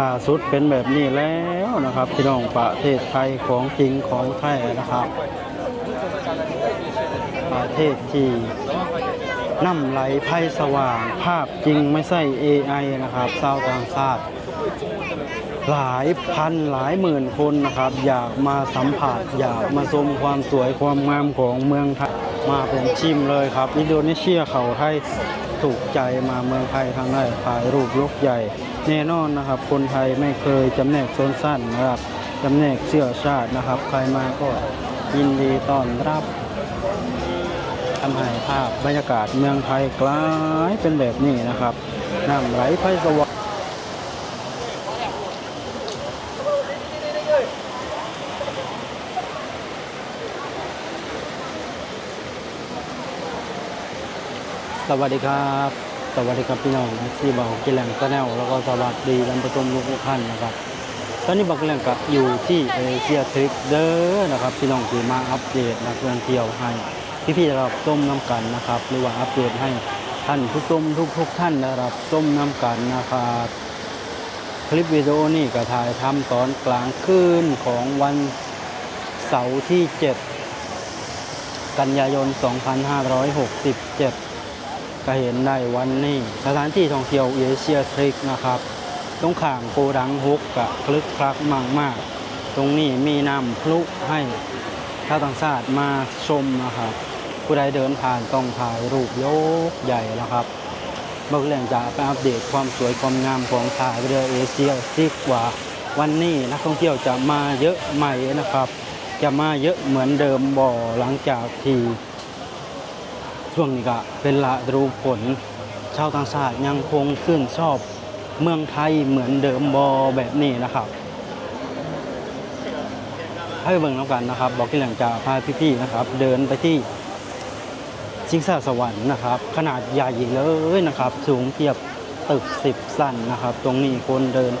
ล่าสุดเป็นแบบนี้แล้วนะครับ พี่น้องประเทศไทยของจริงของแท้นะครับ ประเทศที่น้ำไหลไพ่สว่าง ภาพจริงไม่ใช่ AI นะครับชาวต่างชาติหลายพันหลายหมื่นคนนะครับ อยากมาสัมผัสอยากมาชมความสวยความงามของเมืองไทยมาเป็นชิมเลยครับ อินโดนีเซียเขาไทยถูกใจมาเมืองไทยครั้งแรกถ่ายรูปยกใหญ่ แน่นอนนะครับ คนไทยไม่เคยจำแนกโซนสั้นนะครับจำแนกเสื้อชาตินะครับ ใครมาก็ยินดีต้อนรับทำให้ภาพบรรยากาศเมืองไทยกลายเป็นแบบนี้นะครับน้ำไหลไพสว่างสวัสดีครับ สวัสดีครับพี่น้องที่บอกกิแลงก็แนวแล้วก็สวัสดีกันประชมทุกท่านนะครับ ตอนนี้บอกกินแหล่งกับอยู่ที่เอเชียทริกเดอร์นะครับพี่น้องที่มาอัปเดตนักท่องเที่ยวให้พี่ๆได้รับส้มน้ำกันนะครับ หรือว่าอัปเดตให้ท่านผู้ชมทุกๆท่านได้รับส้มน้ำกันนะครับคลิปวิดีโอนี่ก็ถ่ายทำตอนกลางคืนของวันเสาร์ที่ 7 กันยายน 2567 ก็เห็นได้วันนี้สถานที่ท่องเที่ยวเอเชียทริกนะครับ ตรงข้างโกดังฮุกกะคลึกคลักมากมากๆตรงนี้มีน้ำพลุให้ชาวต่างชาติมาชมนะครับ ผู้ใดเดินผ่านต้องถ่ายรูปยกใหญ่นะครับเมื่อแรงจะไปอัปเดตความสวยความงามของท่าเรือเอเชียทริกว่าวันนี้นักท่องเที่ยวจะมาเยอะไหมนะครับ จะมาเยอะเหมือนเดิมบ่หลังจากที่ ช่วงนี้ก็เป็นละรูผลชาวต่างชาติยังคงชื่นชอบเมืองไทยเหมือนเดิมบอแบบนี้นะครับ ให้เบิ่งแล้วกันนะครับ บอกที่หลังจาพาพี่ๆนะครับ เดินไปที่ชิงซาสวรรค์นะครับ ขนาดใหญ่เลยนะครับ สูงเทียบตึกสิบสั้นนะครับ ตรงนี้คนเดิน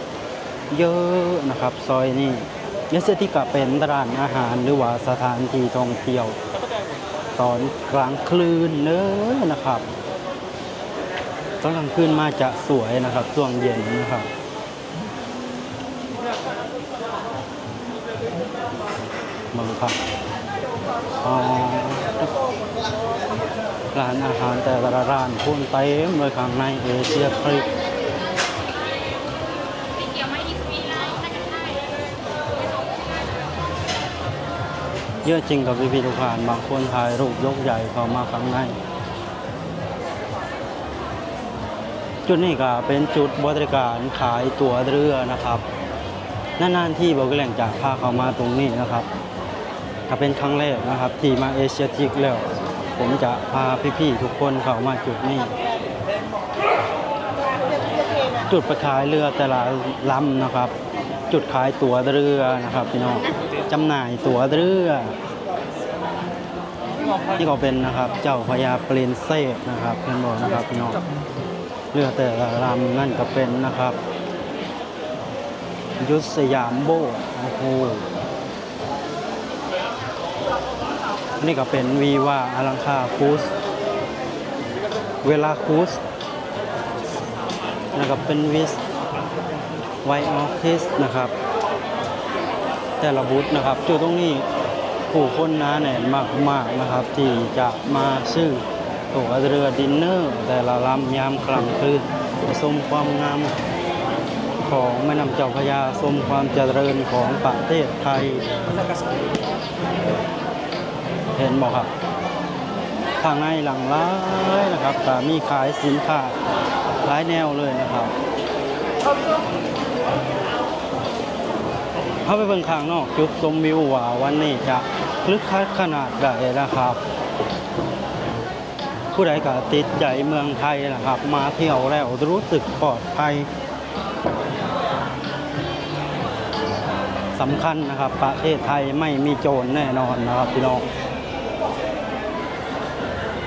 เยอะนะครับ ซอยนี้ยสที่ก็เป็นร้านอาหารหรือว่าสถานที่ท่องเที่ยว ตอนกลางคืนเนอะนะครับ ตอนกลางคืนมาจะสวยนะครับ ช่วงเย็นนะครับมังครับร้านอาหารแต่ละร้านพุ่นเต็มเลยข้างในเอเชียทริป เยอะจริงกับพี่พี่ๆทุกท่านบางคนถ่ายรูปยกใหญ่เข้ามาข้างในจุดนี้ก็เป็นจุดบริการขายตั๋วเรือนะครับนานๆที่บอกแหล่งจากพาเข้ามาตรงนี้นะครับก็เป็นครั้งแรกนะครับ ที่มาเอเชียทิกแล้ว ผมจะพาพี่ๆทุกคนเข้ามาจุดนี้ จุดประขายเรือแต่ละลำนะครับ จุดขายตั๋วเรือนะครับพี่น้อง จำหน่ายตั๋วเรือนี่ก็เป็นนะครับเจ้าพญาเปรนเซฟนะครับเพื่อนบอกนะครับพี่น้องเรือแต่ละลำนั่นก็เป็นนะครับ ยุทธสยามโบกโอ้โหนี่ก็เป็นวีว่าอลังคาคูส เวลาคูสนะครับเป็นวิสไวออฟคิสนะครับ แต่ละบูธนะครับจุดตรงนี้ผู้คนหนาแน่นมากๆนะครับ ที่จะมาซื้อตั๋วเรือดินเนอร์ แต่ละลำยามกลางคืนชมความงามของแม่น้ำเจ้าพระยาชมความเจริญของประเทศไทย เห็นบอกครับข้างในหลังร้ายนะครับแต่มีขายสินค้าหลายแนวเลยนะครับ เข้าไปเบิ่งข้างนอกจุดชมวิวว่าวันนี้จะลึกคักขนาดใดนะครับ ผู้ใดก็ติดใจเมืองไทยนะครับ มาเที่ยวแล้วรู้สึกปลอดภัยสำคัญนะครับ ประเทศไทยไม่มีโจรแน่นอนนะครับพี่น้อง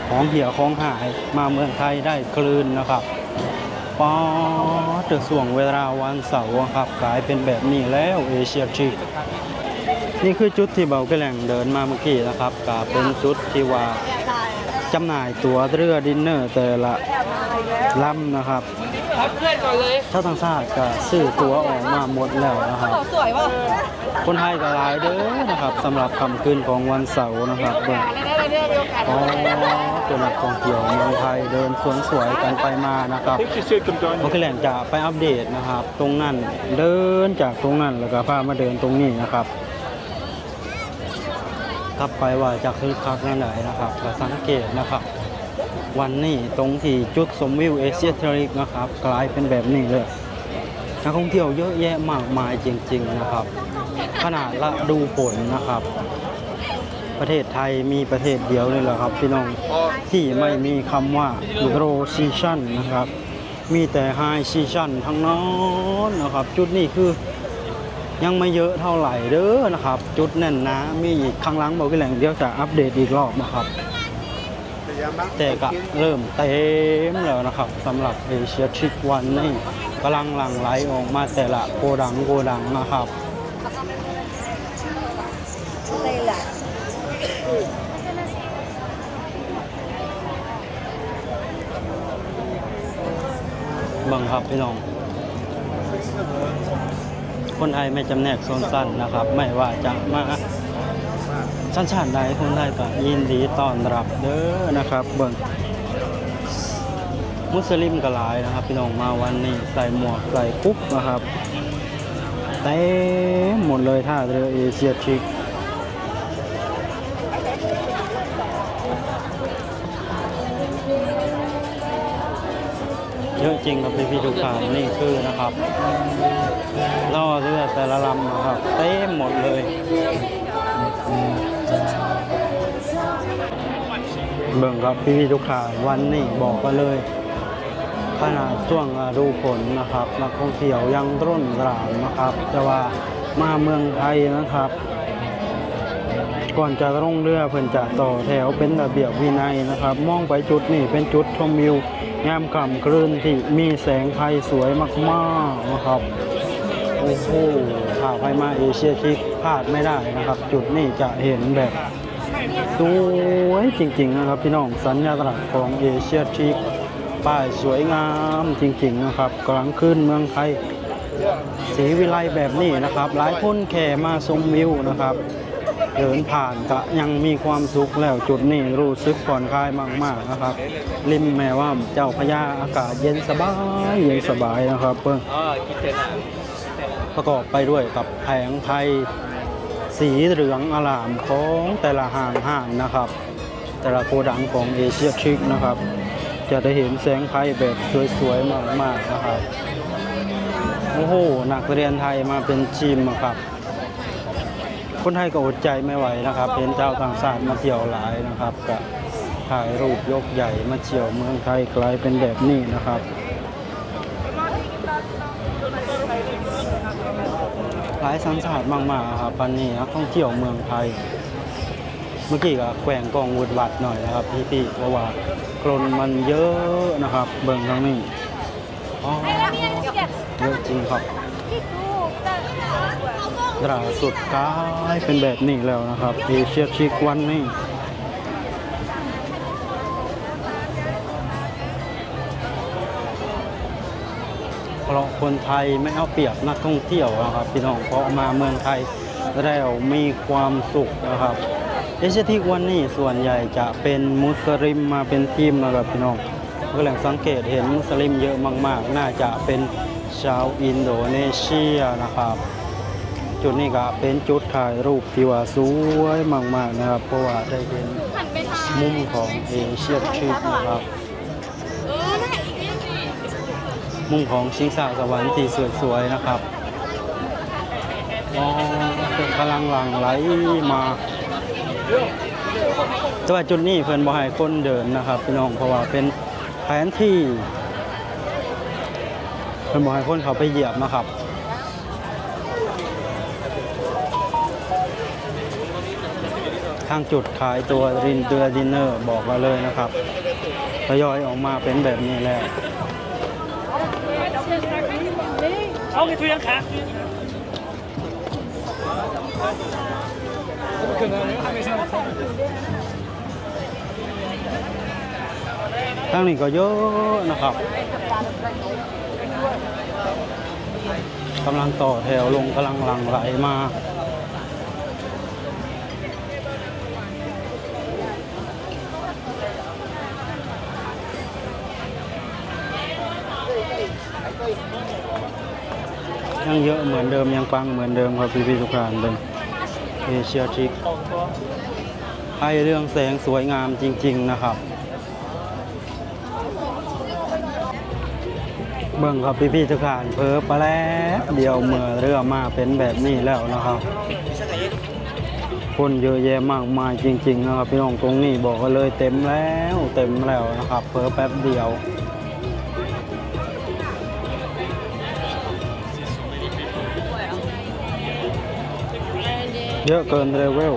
ของเหี่ยของหายมาเมืองไทยได้คลืนนะครับ ปอดจะส่วงเวลาวันเสาร์ครับกลายเป็นแบบนี้แล้วเอเชียทริปนี่คือจุดที่เบากแหล่งเดินมาเมื่อกี้นะครับก็เป็นจุดที่ว่าจำหน่ายตั๋วเรือดินเนอร์แต่ละลำนะครับ รับเพื่อนก่อนเลยชาวต่างชาติก็ซื้อตั๋วออกมาหมดแล้วนะครับ สวยป่ะคนไทยก็หลายเด้อนะครับสำหรับค่ำคืนของวันเสาร์นะครับเบิ่งอะไรได้อะไรเนี่ยมีโอกาสอ๋อตัวนักท่องเที่ยวเมืองไทยเดินสวนสวยกันไปมานะครับ Think she should come join โอเคแหลนจะไปอัปเดตนะครับ ตรงนั้นเดินจากตรงนั้นแล้วก็พามาเดินตรงนี้นะครับกลับไปว่าจะคึกคักนั่นไหนนะครับก็สังเกตนะครับ วันนี้ตรงที่จุดชมวิวเอเชียทริกนะครับกลายเป็นแบบนี้เลยนักท่องเที่ยวเยอะแยะมากมายจริง ๆนะครับ ขนาดละดูผลนะครับ ประเทศไทยมีประเทศเดียวเลยเหรอครับพี่น้องที่ไม่มีคำว่า low season นะครับ มีแต่ high season ทั้งนั้นนะครับ จุดนี้คือยังไม่เยอะเท่าไหร่เด้อนะครับ จุดแน่นนะมีอีกครั้งหลังบอกกันแหล่งเดียวจะอัปเดตอีกรอบนะครับ แต่ก็เริ่มเต็มแล้วนะครับสำหรับเอเชียทริกวันนี้กำลังหลั่งไหลออกมาแต่ละโกดังโกดังนะครับบังครับพี่น้อง คนไทยไม่จำแนกโซนสั้นนะครับ ไม่ว่าจะมา ชั้นชาติใดคนไทยก็ยินดีต้อนรับเด้อนะครับ เบิ่งมุสลิมก็หลายนะครับ พี่น้องมาวันนี้ใส่หมวกใส่กุ๊บนะครับเต็มหมดเลยท่าเรือเอเชียทริกเยอะจริงครับพี่พี่ๆทุกท่านนี่คือนะครับล่อเรือแต่ละลำนะครับ เต็มหมดเลย เบิ่งครับพี่พี่ทุกท่านวันนี้บอกกันเลย ขนาดช่วงดูฝนนะครับนักท่องเที่ยวยังร่นรามนะครับ แต่ว่ามาเมืองไทยนะครับ ก่อนจะลงเรือเพิ่นจะต่อแถวเป็นระเบียบวินัยนะครับ มองไปจุดนี่เป็นจุดชมวิวงามกล่ำกลืนที่มีแสงไฟสวยมากๆนะครับโอ้โหถ้าใครมาเอเชียทิกพลาดไม่ได้นะครับ จุดนี้จะเห็นแบบ สวยจริงๆนะครับพี่น้องสัญญาตลักษณ์ของเอเชียทิกป้ายสวยงามจริงๆนะครับกลางคืนเมืองไทยสีวิไลแบบนี้นะครับ หลายคนแค่มาชมวิวนะครับ เดินผ่านก็ยังมีความสุขแล้วจุดนี้รู้สึกผ่อนคลายมากๆนะครับ ริมแม่ว่าเจ้าพระยาอากาศเย็นสบายเย็นสบายนะครับเพิ่อประกอบไปด้วยกับแผงไทย สีเหลืองอลามของแต่ละห่างห่างนะครับ แต่ละโกดังของเอเชียทริกนะครับ จะได้เห็นแสงไฟแบบสวยๆมากๆนะครับโอ้โหนักเรียนไทยมาเป็นทีมอะครับ คนไทยก็อดใจไม่ไหวนะครับ เห็นเจ้าต่างชาติมาเที่ยวหลายนะครับก็ถ่ายรูปยกใหญ่มาเที่ยวเมืองไทยกลายเป็นแบบนี้นะครับ หลายสัญชาติมากๆครับปันนี้นักท่องเที่ยวเมืองไทย เมื่อกี้ก็แกว่งกองวุดวัดหน่อยนะครับพี่ๆเพราะว่ากลนมันเยอะนะครับ เบิ่งทางนี้อ๋อเยอะจริงครับตราสุดกลายเป็นแบบนี้แล้วนะครับเอเชียชิกวันนี้ เพราะคนไทยไม่เอาเปรียบนักท่องเที่ยวนะครับพี่น้องเพราะมาเมืองไทยแล้วมีความสุขนะครับเอเชียทิกวันนี้ส่วนใหญ่จะเป็นมุสลิมมาเป็นทีมนะครับพี่น้องก็แหล่งสังเกตเห็นมุสลิมเยอะมาก ๆ น่าจะเป็นชาวอินโดนีเซียนะครับ จุดนี้ก็เป็นจุดถ่ายรูปที่ว่าสวยมาก ๆ นะครับ เพราะว่าได้เห็นมุมของเอเชียทริปนะครับ มุมของชิงสาสวรรค์ที่สวยๆนะครับอ๋อเป็นกำลังหลั่งไหลมาแต่ว่าจุดนี้เพิ่อนบ่ให้คนเดินนะครับพี่น้องเพราะว่าเป็นแผนที่เพิ่อนบ่ให้คนเขาไปเหยียบนะครับทางจุดขายตัวรินเดือดินเนอร์บอกเราเลยนะครับทยอยออกมาเป็นแบบนี้แล้ว เอาไปทุยังขาทางนี้ก็เยอะนะครับกำลังต่อแถวลงกำลังหลังไหลมาังเยอะเหมือนเดิมยังปังเหมือนเดิมครับพี่พี่ๆทุกท่านเป็นเอเชียทริกให้เรื่องแสงสวยงามจริง ๆนะครับ เบิ่งครับพี่พี่ๆทุกท่านเพอไปแล้วเดียวเมื่อเรือมาเป็นแบบนี้แล้วนะครับคนเยอะแยะมากมายจริง ๆ นะครับ พี่น้องตรงนี้บอกกันเลยเต็มแล้วเต็มแล้วนะครับเพอแป๊บเดียว เยอะเกินเรเวล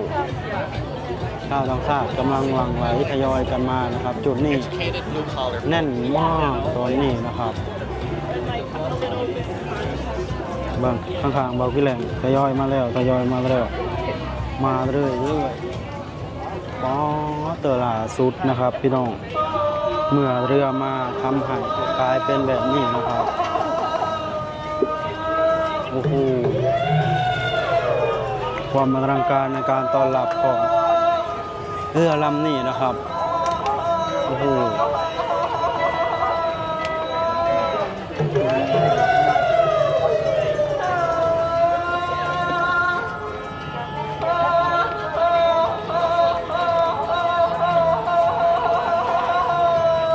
ชาวต่างชาติกำลังหลั่งไหลทยอยกันมานะครับ จุดนี้แน่นมากตอนนี้นะครับบางข้างๆเบาขี้แหลงทยอยมาแล้วทยอยมาแล้ว มาเรื่อยๆป๊อเตอล่าสุดนะครับ พี่น้อง เมื่อเรือมาทำให้กลายเป็นแบบนี้นะครับ โอ้โห ความอลังการในการต้อนรับของเรือลำนี้นะครับ โอ้โห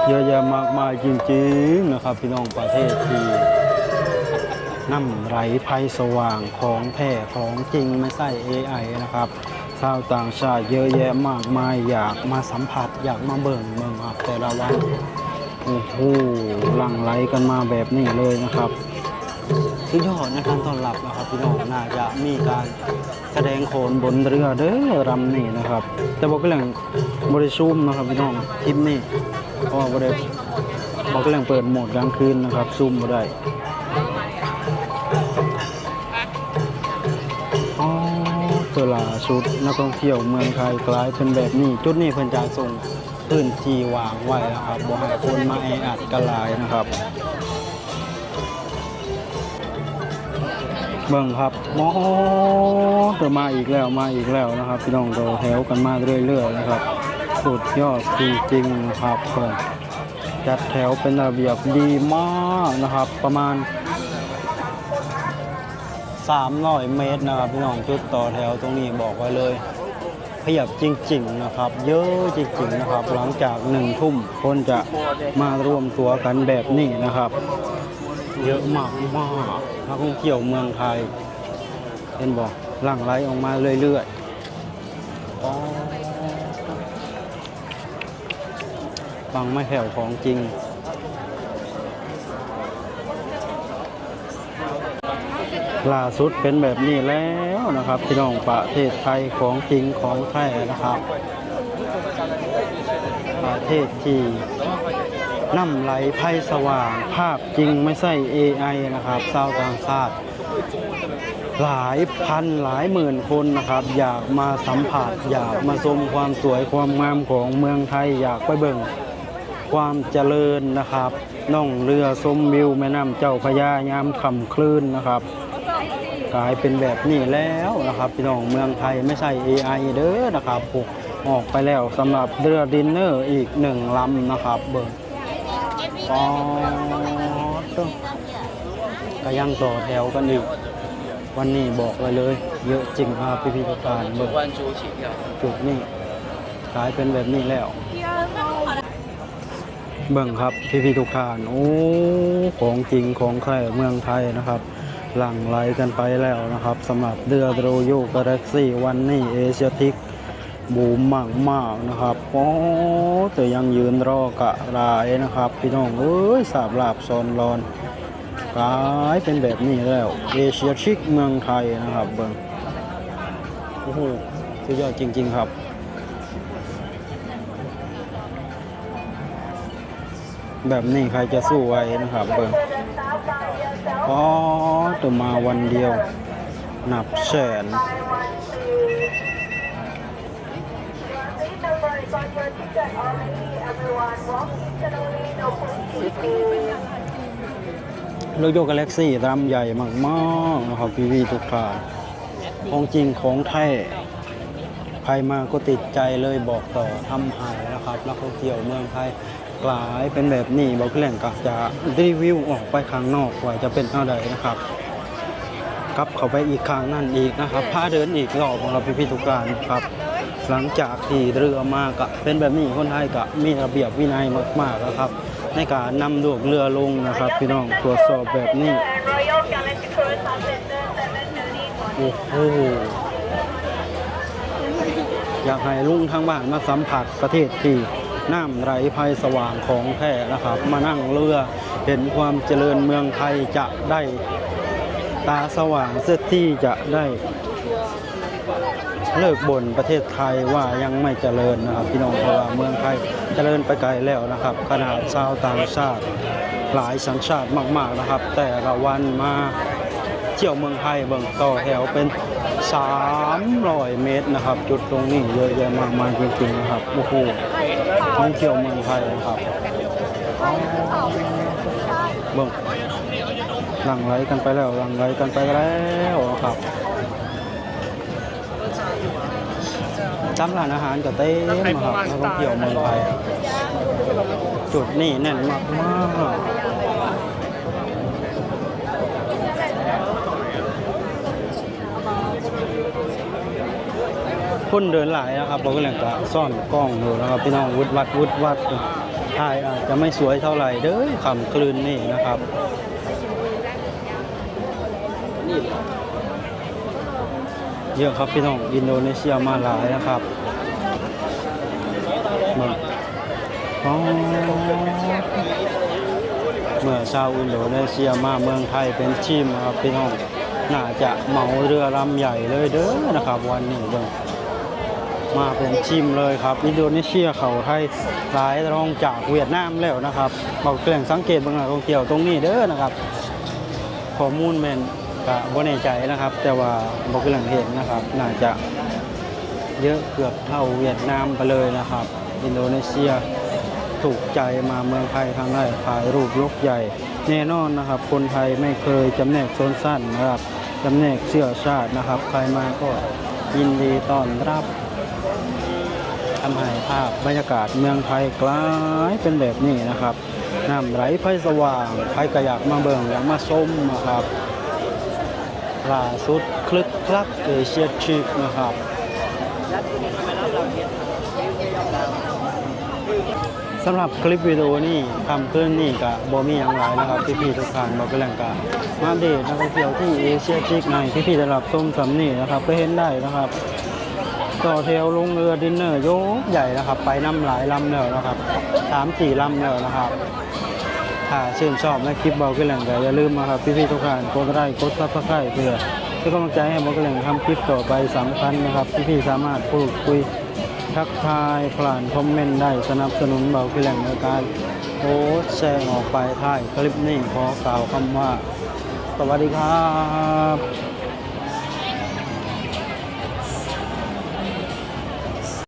เยอะแยะมากมายจริงๆนะครับ พี่น้องประเทศที่ น้ำไหลไพสว่างของแท้ของจริงไม่ใช่ AI นะครับชาวต่างชาติเยอะแยะมากมายอยากมาสัมผัสอยากมาเบิ่งเมืองครับแต่ละวันโอ้โหหลั่งไหลกันมาแบบนี้เลยนะครับสุดยอดในการต้อนรับนะครับพี่น้องน่าจะมีการแสดงโขนบนเรือเด้อรำนี่นะครับ แต่บอกก็เรื่องบริชุมนะครับพี่น้องคลิปนี้เพราะว่าบ่ได้บอกกำลังเปิดโหมดกลางคืนนะครับซูมบ่ได้ ตัวลาสุดนักท่องเที่ยวเมืองไทยกลายเป็นแบบนี้ จุดนี้เพิ่นจะส่งพื้นที่วางไว้นะครับบ่ให้คนมาแออัดกันหลายนะครับ เบิ่งครับโอ้จะมาอีกแล้วมาอีกแล้วนะครับ พี่น้องเราแถวกันมาเรื่อยๆนะครับ สุดยอดจริงๆนะครับเพิ่นจัดแถวเป็นระเบียบดีมากนะครับ ประมาณ 300 เมตรนะครับพี่น้องจุดต่อแถวตรงนี้บอกไว้เลยเพียบจริง ๆ นะครับ เยอะจริง ๆ นะครับ หลังจากหนึ่งทุ่มคนจะมารวมตัวกันแบบนี้นะครับ เยอะมากมากนักท่องเที่ยวเมืองไทยเห็นบอกหลั่งไหลออกมาเรื่อยๆฟังไม่แผ่วของจริง ล่าสุดเป็นแบบนี้แล้วนะครับ พี่น้องประเทศไทยของจริงของแท้นะครับ ประเทศที่น้ำไหลไพ่สว่าง ภาพจริงไม่ใช่ AI นะครับชาวต่างชาติหลายพันหลายหมื่นคนนะครับ อยากมาสัมผัส อยากมาชมความสวยความงามของเมืองไทยอยากไปเบิ่งความเจริญนะครับ น่องเรือชมวิวแม่น้ำเจ้าพระยายามค่ำคลื่นนะครับ กลายเป็นแบบนี้แล้วนะครับ พี่น้องเมืองไทยไม่ใช่ AI เด้อนะครับผูกออกไปแล้วสำหรับเรือดินเนอร์อีกหนึ่งลำนะครับ เบิร์ปอตก็ยังต่อแถวกันอีกวันนี้บอกไว้เลย เยอะจริงครับพี่พี่ปรการเบิร์จุดนี้กลายเป็นแบบนี้แล้วเบิ่งครับพี่พี่ทุกท่านโอ้ของจริงของแค่เมืองไทยนะครับ หลั่งไหลกันไปแล้วนะครับสำหรับเรือโรโยกาแล็กซี่วันนี้เอเชียทิกบูมมากมากๆนะครับโอ้แต่ยังยืนรอกะรายนะครับ พี่น้องเอ้ยสาบลาบซอนรอนกลายเป็นแบบนี้แล้วเอเชียทิกเมืองไทยนะครับเบิ่งโอ้โหสุดยอดจริง ๆ ครับแบบนี้ใครจะสู้ไหวนะครับเบิ่ง อ๋อตัวมาวันเดียว หนับแสนโลโยกาแล็กซี่ลำใหญ่มากๆนะครับพี่วีทุกท่านของจริงของแท้ใครมาก็ติดใจเลยบอกต่อทำหายนะครับนักท่องเที่ยวเมืองไทย กลายเป็นแบบนี้บอกแหล่งก็จะรีวิวออกไปข้างนอกว่าจะเป็นเท่าใดนะครับกลับเข้าไปอีกครั้งนั่นอีกนะครับพาเดินอีกรอบของเราพี่พี่ทุกการครับ หลังจากที่เรือมาก็เป็นแบบนี้คนไทยก็มีระเบียบวินัยมากๆนะครับ ในการนำดวกเรือลงนะครับ พี่น้องตรวจสอบแบบนี้โอ้โหอยากให้ลุงทางบ้านมาสัมผัสประเทศที่ น้ำไหลภัยสว่างของแท้นะครับ มานั่งเรือเห็นความเจริญเมืองไทยจะได้ตาสว่างเสียที่จะได้เลิกบ่นประเทศไทยว่ายังไม่เจริญนะครับ พี่น้องเพราะว่าเมืองไทยเจริญไปไกลแล้วนะครับ ขนาดชาวต่างชาติหลายสัญชาติมาก ๆนะครับ แต่ละวันมาเที่ยวเมืองไทยเบิ่งต่อแถวเป็น300เมตรนะครับ จุดตรงนี้เยอะแยะมากมายจริงๆนะครับโอ้โห ท่องเที่ยวเมืองไทยนะครับเบิ้งหลังไหลกันไปแล้วหลังไหลกันไปแล้วครับตามร้านอาหารก็เต็มครับกท่องเที่ยวเมืองไทยจุดนี้แน่นมากมาก คนเดินหลายนะครับเราก็เลยก็ซ่อนกล้องอยู่นะครับพี่น้องวุดวัดวุดวัดถ่ายอาจจะไม่สวยเท่าไหร่เด้อคำคลื่นนี่นะครับเยอะครับพี่น้องอินโดนีเซียมาหลายนะครับมาอ๋อเมื่อชาวอินโดนีเซียมาเมืองไทยเป็นทีมครับพี่น้องน่าจะเหมาเรือลำใหญ่เลยเด้อนะครับ วันนี้เบิ่ง มาเป็นชิมเลยครับ อินโดนีเซียเขาไทยหลายรองจากเวียดนามแล้วนะครับบอกแกล่งสังเกตบางหลักท่องเที่ยวตรงนี้เด้อนะครับข้อมูลแมนกะบ่แน่ใจนะครับ แต่ว่าบอกแกล่งเห็นนะครับ น่าจะเยอะเกือบเท่าเวียดนามไปเลยนะครับ อินโดนีเซียถูกใจมาเมืองไทยครั้งแรกถ่ายรูปยกใหญ่ แน่นอนนะครับ คนไทยไม่เคยจำแนกโซนสั้นนะครับจำแนกเสื้อชาตินะครับ ใครมาก็ยินดีต้อนรับ ทำให้ภาพบรรยากาศเมืองไทยกลายเป็นแบบนี้นะครับน้ำไหลไฟสว่างใครก็อยากมาเบิงอยากมาชมนะครับล่าสุดคลึกคลักเอเชียทริปนะครับสำหรับคลิปวิดีโอนี้ทำขึ้นนี่กับบอมีอย่างไรนะครับพี่ๆทุกท่านบอกกันแหล่งการมาเดตนักท่องเที่ยวที่เอเชียทริปในพี่ๆได้รับชมสำนี่นะครับก็เห็นได้นะครับ ต่อแถวลงเรือดินเนอร์โยกใหญ่นะครับ ไปน้ำหลายลำแล้วนะครับสามสี่ลำแล้วนะครับถ้าชื่นชอบในคลิปเบาขึ้นแหล่งก็อย่าลืมนะครับพี่ๆทุกท่านกดไลค์กดซับสไครต์เพื่อเป็นกำลังใจให้บาขึ้นแหล่งทำคลิปต่อไปสำคัญนะครับพี่ๆสามารถพูดคุยทักทายผ่านคอมเมนต์ได้สนับสนุนเบาขึ้นแหล่งในการโพสแชร์ออกไปท้ายคลิปนี้ขอกล่าวคำว่า สวัสดีครับ